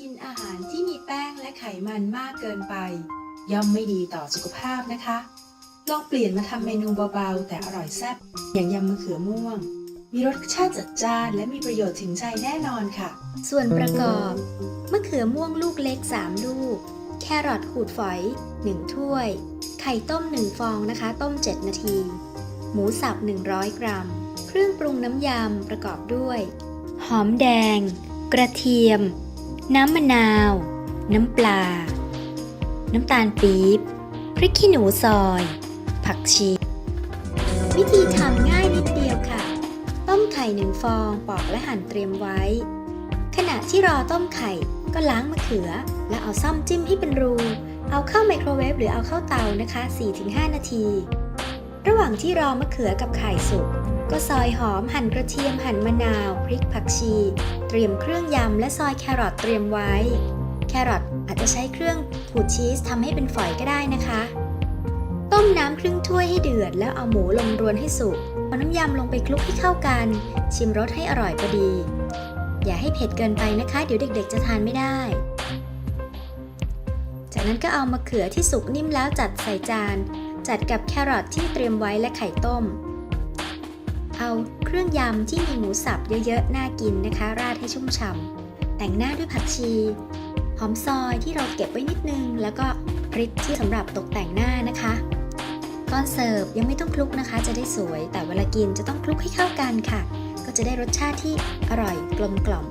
กินอาหารที่มีแป้งและไขมันมากเกินไป ย่อมไม่ดีต่อสุขภาพนะคะ ลองเปลี่ยนมาทำเมนูเบาๆ แต่อร่อยแซ่บอย่างยำมะเขือม่วง มีรสชาติจัดจ้านและมีประโยชน์ถึงใจแน่นอนค่ะ ส่วนประกอบมะเขือม่วงลูกเล็ก 3 ลูก แครอทขูดฝอย 1 ถ้วย ไข่ต้ม 1 ฟองนะคะ ต้ม 7 นาที หมูสับ 100 กรัม เครื่องปรุงน้ำยำประกอบด้วย หอมแดง กระเทียม น้ำมะนาว น้ำปลา น้ำตาลปี๊บ พริกขี้หนูซอย ผักชี วิธีทำง่ายนิดเดียวค่ะ ต้มไข่หนึ่งฟองปอกและหั่นเตรียมไว้ ขณะที่รอต้มไข่ก็ล้างมะเขือ แล้วเอาซ่อมจิ้มให้เป็นรู เอาเข้าไมโครเวฟหรือเอาเข้าเตานะคะ 4-5 นาที ระหว่างที่รอมะเขือกับไข่สุก ก็ซอยหอมหั่นกระเทียมหั่นมะนาว พริกผักชี เตรียมเครื่องยำและซอยแครอทเตรียมไว้ แครอทอาจจะใช้เครื่องขูดชีสทำให้เป็นฝอยก็ได้นะคะ ต้มน้ำครึ่งถ้วยให้เดือด แล้วเอาหมูลงรวนให้สุกเอาน้ำยำลงไปคลุกให้เข้ากัน ชิมรสให้อร่อยพอดี อย่าให้เผ็ดเกินไปนะคะ เดี๋ยวเด็กๆ จะทานไม่ได้ จากนั้นก็เอามะเขือที่สุกนิ่มแล้วจัดใส่จาน จัดกับแครอทที่เตรียมไว้และไข่ต้ม เอาเครื่องยำที่มีหมูสับเยอะๆ น่ากินนะคะ ราดให้ชุ่มฉ่ำแต่งหน้าด้วยผักชี หอมซอยที่เราเก็บไว้นิดนึง แล้วก็พริกที่สำหรับตกแต่งหน้านะคะก่อนเสิร์ฟยังไม่ต้องคลุกนะคะ จะได้สวย แต่เวลากินจะต้องคลุกให้เข้ากันค่ะ ก็จะได้รสชาติที่อร่อยกลมกล่อม